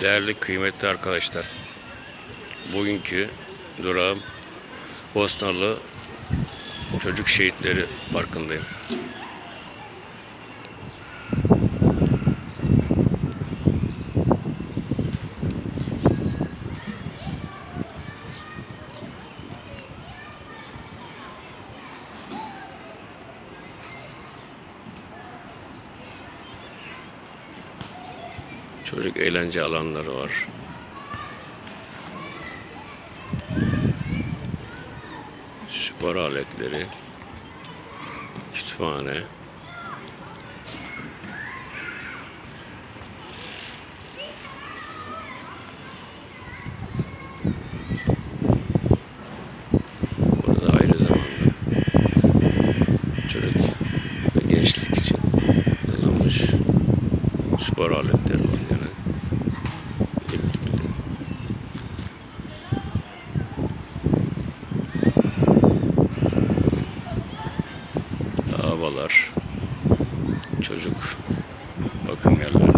Değerli kıymetli arkadaşlar. Bugünkü durağım Bosnalı Çocuk Şehitleri Parkı'ndayım. Çocuk eğlence alanları var. Spor aletleri, kütüphane, spor aletleri var Havalar, çocuk bakım yerleri.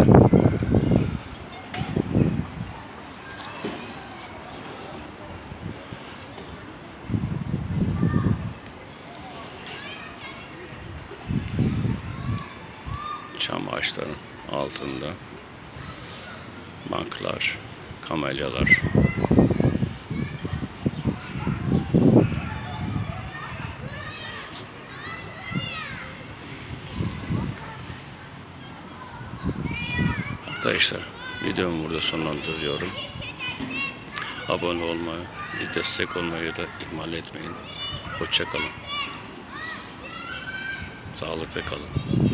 Çam ağaçların altında banklar, kamelyalar. Arkadaşlar videomu burada sonlandırıyorum. Abone olmayı, destek olmayı da ihmal etmeyin. Hoşça kalın. Sağlıkla kalın.